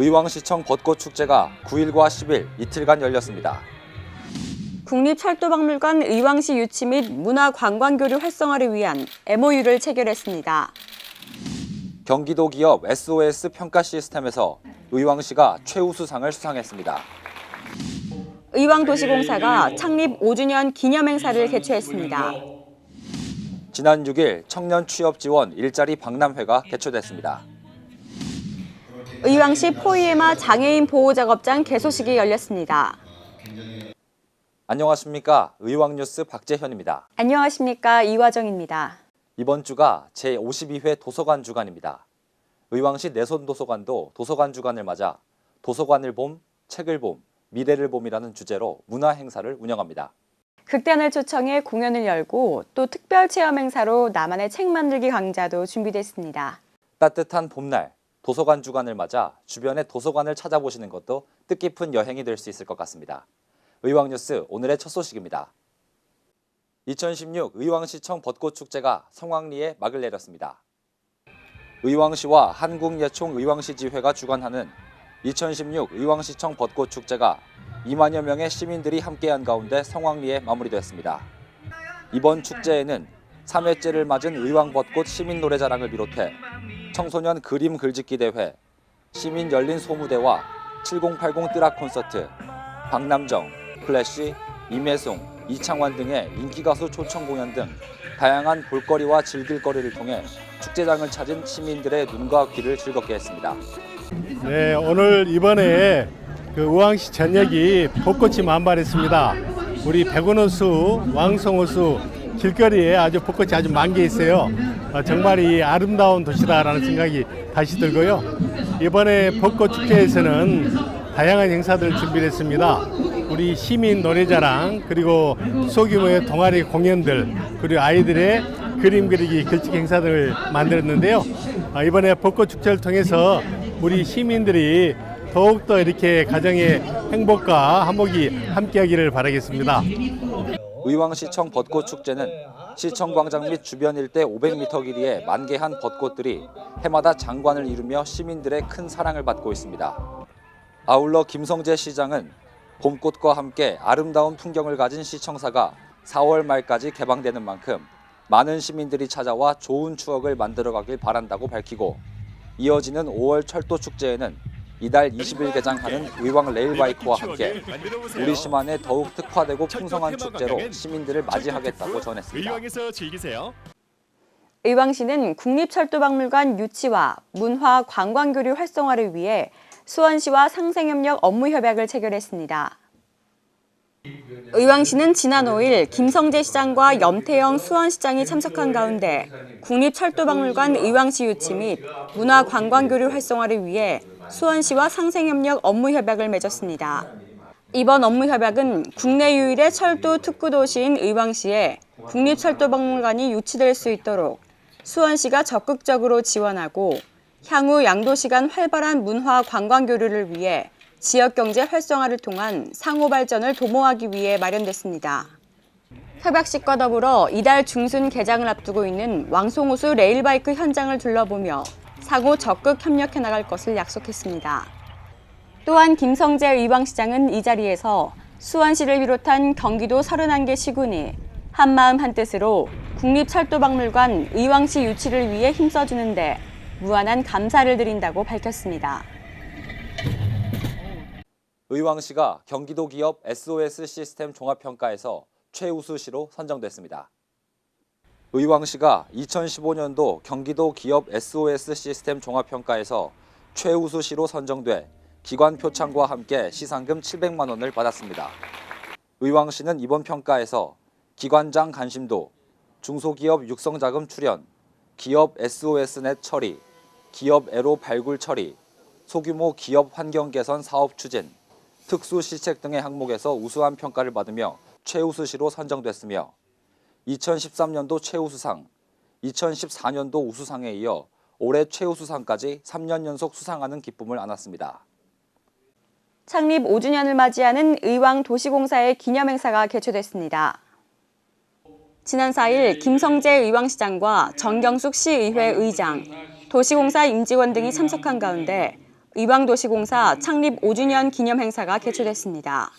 의왕시청 벚꽃축제가 9일과 10일 이틀간 열렸습니다. 국립철도박물관 의왕시 유치 및 문화관광교류 활성화를 위한 MOU를 체결했습니다. 경기도 기업 SOS 평가 시스템에서 의왕시가 최우수상을 수상했습니다. 의왕도시공사가 창립 5주년 기념행사를 개최했습니다. 지난 6일 청년 취업 지원 일자리 박람회가 개최됐습니다. 의왕시 포이에마 장애인 보호작업장 개소식이 열렸습니다. 안녕하십니까? 의왕뉴스 박재현입니다. 안녕하십니까 이화정입니다. 이번 주가 제52회 도서관 주간입니다. 의왕시 내손 도서관도 도서관 주간을 맞아 도서관을 봄, 책을 봄, 미래를 봄이라는 주제로 문화 행사를 운영합니다. 극단을 초청해 공연을 열고 또 특별 체험 행사로 나만의 책 만들기 강좌도 준비됐습니다. 따뜻한 봄날 도서관 주간을 맞아 주변의 도서관을 찾아보시는 것도 뜻깊은 여행이 될 수 있을 것 같습니다. 의왕뉴스 오늘의 첫 소식입니다. 2016 의왕시청 벚꽃축제가 성황리에 막을 내렸습니다. 의왕시와 한국예총 의왕시지회가 주관하는 2016 의왕시청 벚꽃축제가 2만여 명의 시민들이 함께한 가운데 성황리에 마무리됐습니다. 이번 축제에는 3회째를 맞은 의왕 벚꽃 시민 노래자랑을 비롯해 청소년 그림 글짓기 대회, 시민 열린 소무대와 7080 뜨락 콘서트, 박남정, 플래시, 임혜송, 이창환 등의 인기 가수 초청 공연 등 다양한 볼거리와 즐길거리를 통해 축제장을 찾은 시민들의 눈과 귀를 즐겁게 했습니다. 네, 오늘 이번에 그 우왕시 전역이 벚꽃이 만발했습니다. 우리 백운호수, 왕성호수 길거리에 아주 벚꽃이 아주 만개 있어요. 어, 정말 이 아름다운 도시다라는 생각이 다시 들고요. 이번에 벚꽃 축제에서는 다양한 행사들을 준비했습니다. 우리 시민 노래자랑 그리고 소규모의 동아리 공연들 그리고 아이들의 그림 그리기 글짓기 행사들을 만들었는데요. 아, 이번에 벚꽃 축제를 통해서 우리 시민들이 더욱더 이렇게 가정의 행복과 화목이 함께하기를 바라겠습니다. 의왕시청 벚꽃축제는 시청광장 및 주변 일대 500m 길이의 만개한 벚꽃들이 해마다 장관을 이루며 시민들의 큰 사랑을 받고 있습니다. 아울러 김성재 시장은 봄꽃과 함께 아름다운 풍경을 가진 시청사가 4월 말까지 개방되는 만큼 많은 시민들이 찾아와 좋은 추억을 만들어가길 바란다고 밝히고 이어지는 5월 철도 축제에는 이달 20일 개장하는 의왕 레일바이크와 함께 우리 시만에 더욱 특화되고 풍성한 축제로 시민들을 맞이하겠다고 전했습니다. 의왕시는 국립철도박물관 유치와 문화 관광교류 활성화를 위해 수원시와 상생협력 업무 협약을 체결했습니다. 의왕시는 지난 5일 김성재 시장과 염태영 수원시장이 참석한 가운데 국립철도박물관 의왕시 유치 및 문화관광교류 활성화를 위해 수원시와 상생협력 업무 협약을 맺었습니다. 이번 업무 협약은 국내 유일의 철도 특구 도시인 의왕시에 국립철도박물관이 유치될 수 있도록 수원시가 적극적으로 지원하고 향후 양도시 간 활발한 문화 관광 교류를 위해 지역 경제 활성화를 통한 상호 발전을 도모하기 위해 마련됐습니다. 협약식과 더불어 이달 중순 개장을 앞두고 있는 왕송호수 레일바이크 현장을 둘러보며 상호 적극 협력해 나갈 것을 약속했습니다. 또한 김성재 의왕시장은 이 자리에서 수원시를 비롯한 경기도 31개 시군이 한마음 한뜻으로 국립철도박물관 의왕시 유치를 위해 힘써주는데 무한한 감사를 드린다고 밝혔습니다. 의왕시가 경기도 기업 SOS 시스템 종합평가에서 최우수시로 선정됐습니다. 의왕시가 2015년도 경기도 기업 SOS 시스템 종합평가에서 최우수시로 선정돼 기관 표창과 함께 시상금 700만 원을 받았습니다. 의왕시는 이번 평가에서 기관장 간심도, 중소기업 육성자금 출연, 기업 SOS넷 처리, 기업 애로 발굴 처리, 소규모 기업 환경 개선 사업 추진, 특수 시책 등의 항목에서 우수한 평가를 받으며 최우수시로 선정됐으며 2013년도 최우수상, 2014년도 우수상에 이어 올해 최우수상까지 3년 연속 수상하는 기쁨을 안았습니다. 창립 5주년을 맞이하는 의왕 도시공사의 기념행사가 개최됐습니다. 지난 4일 김성재 의왕시장과 정경숙 시의회 의장, 도시공사 임직원 등이 참석한 가운데 의왕도시공사 창립 5주년 기념 행사가 개최됐습니다.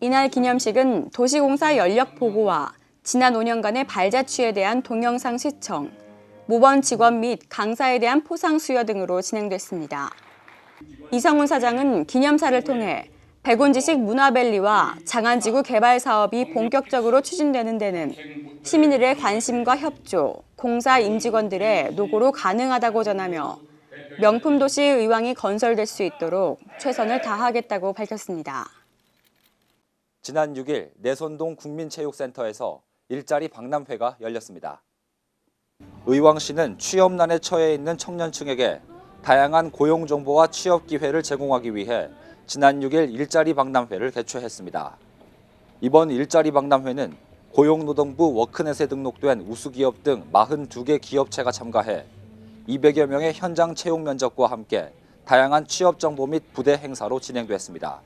이날 기념식은 도시공사 연력 보고와 지난 5년간의 발자취에 대한 동영상 시청, 모범 직원 및 강사에 대한 포상 수여 등으로 진행됐습니다. 이성훈 사장은 기념사를 통해 백운지식 문화밸리와 장안지구 개발 사업이 본격적으로 추진되는 데는 시민들의 관심과 협조, 공사 임직원들의 노고로 가능하다고 전하며 명품 도시 의왕이 건설될 수 있도록 최선을 다하겠다고 밝혔습니다. 지난 6일 내손동 국민체육센터에서 일자리 박람회가 열렸습니다. 의왕시는 취업난에 처해 있는 청년층에게 다양한 고용 정보와 취업 기회를 제공하기 위해 지난 6일 일자리 박람회를 개최했습니다. 이번 일자리 박람회는 고용노동부 워크넷에 등록된 우수기업 등 42개 기업체가 참가해 200여 명의 현장 채용 면접과 함께 다양한 취업 정보 및 부대 행사로 진행됐습니다.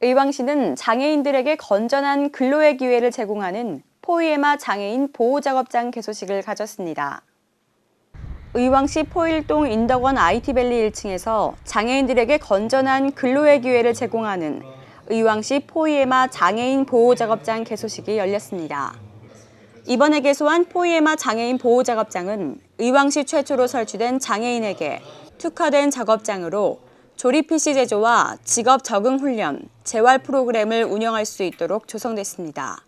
의왕시는 장애인들에게 건전한 근로의 기회를 제공하는 포이에마 장애인 보호작업장 개소식을 가졌습니다. 의왕시 포일동 인덕원 IT밸리 1층에서 장애인들에게 건전한 근로의 기회를 제공하는 의왕시 포이에마 장애인 보호작업장 개소식이 열렸습니다. 이번에 개소한 포이에마 장애인 보호작업장은 의왕시 최초로 설치된 장애인에게 특화된 작업장으로 조립 PC 제조와 직업 적응 훈련, 재활 프로그램을 운영할 수 있도록 조성됐습니다.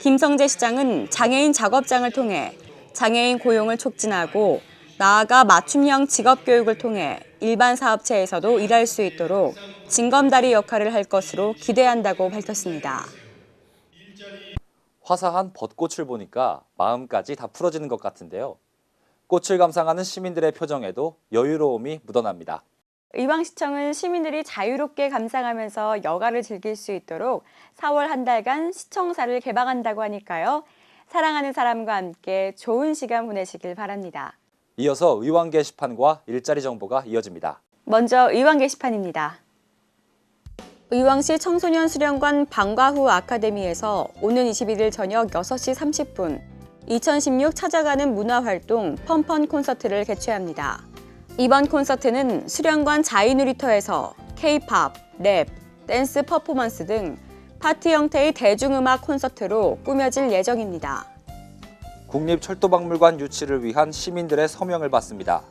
김성재 시장은 장애인 작업장을 통해 장애인 고용을 촉진하고 나아가 맞춤형 직업 교육을 통해 일반 사업체에서도 일할 수 있도록 징검다리 역할을 할 것으로 기대한다고 밝혔습니다. 화사한 벚꽃을 보니까 마음까지 다 풀어지는 것 같은데요. 꽃을 감상하는 시민들의 표정에도 여유로움이 묻어납니다. 의왕시청은 시민들이 자유롭게 감상하면서 여가를 즐길 수 있도록 4월 한 달간 시청사를 개방한다고 하니까요. 사랑하는 사람과 함께 좋은 시간 보내시길 바랍니다. 이어서 의왕 게시판과 일자리 정보가 이어집니다. 먼저 의왕 게시판입니다. 의왕시 청소년 수련관 방과후 아카데미에서 오는 21일 저녁 6시 30분 2016 찾아가는 문화활동 펀펀 콘서트를 개최합니다. 이번 콘서트는 수련관 자이누리터에서 K-팝, 랩, 댄스 퍼포먼스 등 파티 형태의 대중음악 콘서트로 꾸며질 예정입니다. 국립철도박물관 유치를 위한 시민들의 서명을 받습니다.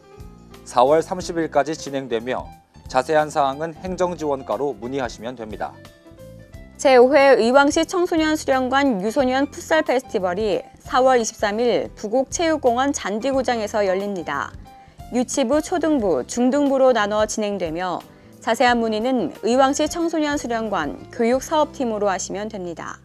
4월 30일까지 진행되며 자세한 사항은 행정지원과로 문의하시면 됩니다. 제5회 의왕시 청소년 수련관 유소년 풋살 페스티벌이 4월 23일 부곡체육공원 잔디구장에서 열립니다. 유치부, 초등부, 중등부로 나눠 진행되며 자세한 문의는 의왕시 청소년 수련관 교육사업팀으로 하시면 됩니다.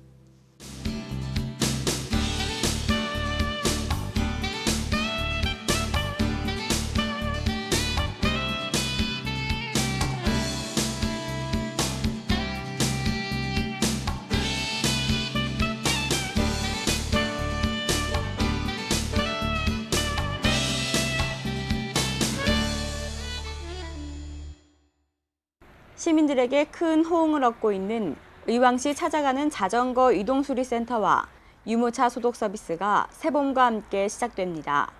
시민들에게 큰 호응을 얻고 있는 의왕시 찾아가는 자전거 이동수리센터와 유모차 소독 서비스가 새봄과 함께 시작됩니다.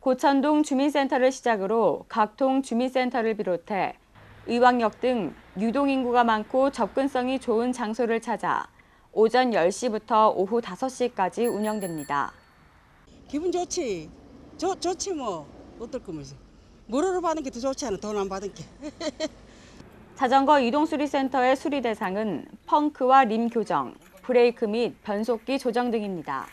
고천동 주민센터를 시작으로 각통 주민센터를 비롯해 의왕역 등 유동인구가 많고 접근성이 좋은 장소를 찾아 오전 10시부터 오후 5시까지 운영됩니다. 기분 좋지. 좋 좋지 뭐. 어떨 거면서. 무료로 받는 게더 좋지 않아. 돈 안 받은 게. 자전거 이동수리센터의 수리 대상은 펑크와 림 교정, 브레이크 및 변속기 조정 등입니다.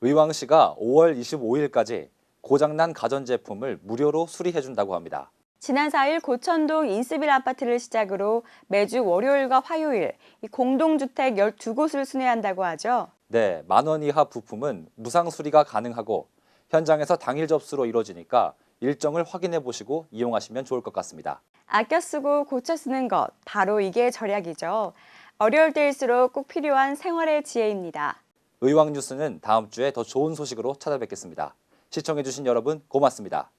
의왕시가 5월 25일까지 고장난 가전제품을 무료로 수리해준다고 합니다. 지난 4일 고천동 인스빌 아파트를 시작으로 매주 월요일과 화요일 이 공동주택 12곳을 순회한다고 하죠. 네, 만 원 이하 부품은 무상 수리가 가능하고 현장에서 당일 접수로 이루어지니까 일정을 확인해 보시고 이용하시면 좋을 것 같습니다. 아껴 쓰고 고쳐 쓰는 것, 바로 이게 절약이죠. 어려울 때일수록 꼭 필요한 생활의 지혜입니다. 의왕 뉴스는 다음 주에 더 좋은 소식으로 찾아뵙겠습니다. 시청해주신 여러분 고맙습니다.